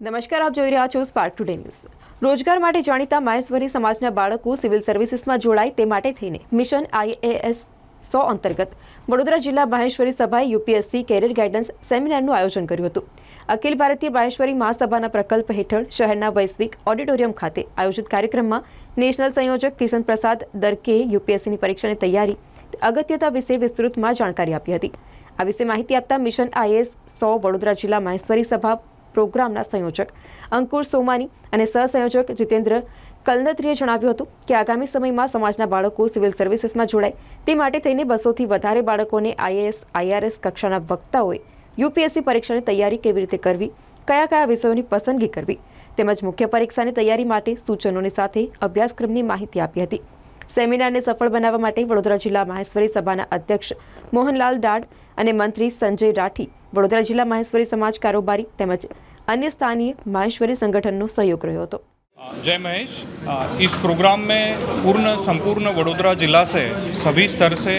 નમસ્કાર, આપ જોઈ રહ્યા છો સ્પાર્ક ટુડે ન્યૂઝ રોજગાર માટે જાણીતા માહેશ્વરી સમાજના બાળકો સિવિલ સર્વિસીસમાં જોડાય તે માટે થઈને મિશન આઈએએસ સો અંતર્ગત વડોદરા જિલ્લા માહેશ્વરી સભાએ યુપીએસસી કેરિયર ગાઈડન્સ સેમિનારનું આયોજન કર્યું હતું. અખિલ ભારતીય માહેશ્વરી મહાસભાના પ્રકલ્પ હેઠળ શહેરના વૈશ્વિક ઓડિટોરિયમ ખાતે આયોજિત કાર્યક્રમમાં નેશનલ સંયોજક કિશન પ્રસાદ દરકે યુપીએસસીની પરીક્ષાની તૈયારી, અગત્યતા વિશે વિસ્તૃતમાં જાણકારી આપી હતી. આ વિશે માહિતી આપતા મિશન આઈએસ સો વડોદરા જિલ્લા માહેશ્વરી સભા પ્રોગ્રામના સંયોજક અંકુર સોમાની અને સહસંયોજક જીતેન્દ્ર કલનત્રીએ જણાવ્યું હતું કે આગામી સમયમાં સમાજના બાળકો સિવિલ સર્વિસીસમાં જોડાય તે માટે થઈને બસોથી વધારે બાળકોને આઈએએસ, આઈઆરએસ કક્ષાના વક્તાઓએ યુપીએસસી પરીક્ષાની તૈયારી કેવી રીતે કરવી, કયા કયા વિષયોની પસંદગી કરવી તેમજ મુખ્ય પરીક્ષાની તૈયારી માટે સૂચનોની સાથે અભ્યાસક્રમની માહિતી આપી હતી. સેમિનારને સફળ બનાવવા માટે વડોદરા જિલ્લા માહેશ્વરી સભાના અધ્યક્ષ મોહનલાલ ડાડ અને મંત્રી સંજય રાઠી વડોદરા જિલ્લા માહેશ્વરી સમાજ કારોબારી તેમજ अन्य स्थानीय माहेश्वरी संगठन सहयोग रह्यो હતો जय महेश इस प्रोग्राम में पूर्ण संपूर्ण वडोदरा जिला से सभी स्तर से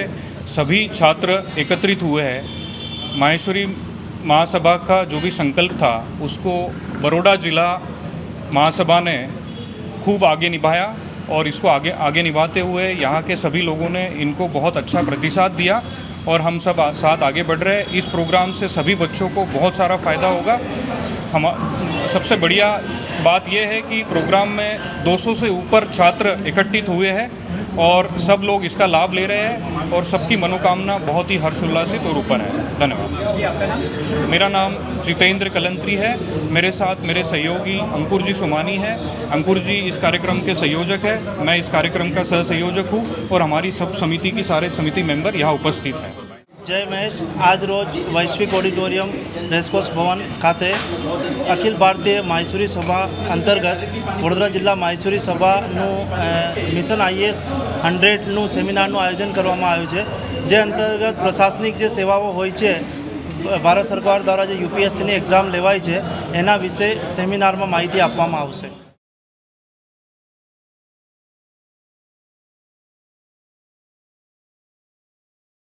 सभी छात्र एकत्रित हुए हैं माहेश्वरी महासभा का जो भी संकल्प था उसको बड़ोड़ा जिला महासभा ने खूब आगे निभाया और इसको आगे आगे निभाते हुए यहाँ के सभी लोगों ने इनको बहुत अच्छा प्रतिसाद दिया और हम सब साथ आगे बढ़ रहे हैं। इस प्रोग्राम से सभी बच्चों को बहुत सारा फ़ायदा होगा। हम सबसे बढ़िया बात यह है कि प्रोग्राम में 200 से ऊपर छात्र इकट्ठित हुए हैं। और सब लोग इसका लाभ ले रहे हैं और सबकी मनोकामना बहुत ही हर्षोल्लासित और ऊपर है। धन्यवाद। मेरा नाम जितेंद्र कलंत्री है। मेरे साथ मेरे सहयोगी अंकुर जी सुमानी है। अंकुर जी इस कार्यक्रम के संयोजक है। मैं इस कार्यक्रम का सह संयोजक हूँ और हमारी सब समिति की सारे समिति मेंबर यहाँ उपस्थित हैं। જય મહેશ. આજ રોજ વૈશ્વિક ઓડિટોરિયમ રેસકોર્સ ભવન ખાતે અખિલ ભારતીય માહેશ્વરી સભા અંતર્ગત વડોદરા જિલ્લા માહેશ્વરી સભાનું મિશન આઈએસ હંડ્રેડનું સેમિનારનું આયોજન કરવામાં આવ્યું છે. જે અંતર્ગત પ્રશાસનિક જે સેવાઓ હોય છે, ભારત સરકાર દ્વારા જે યુપીએસસીની એક્ઝામ લેવાય છે, એના વિશે સેમિનારમાં માહિતી આપવામાં આવશે.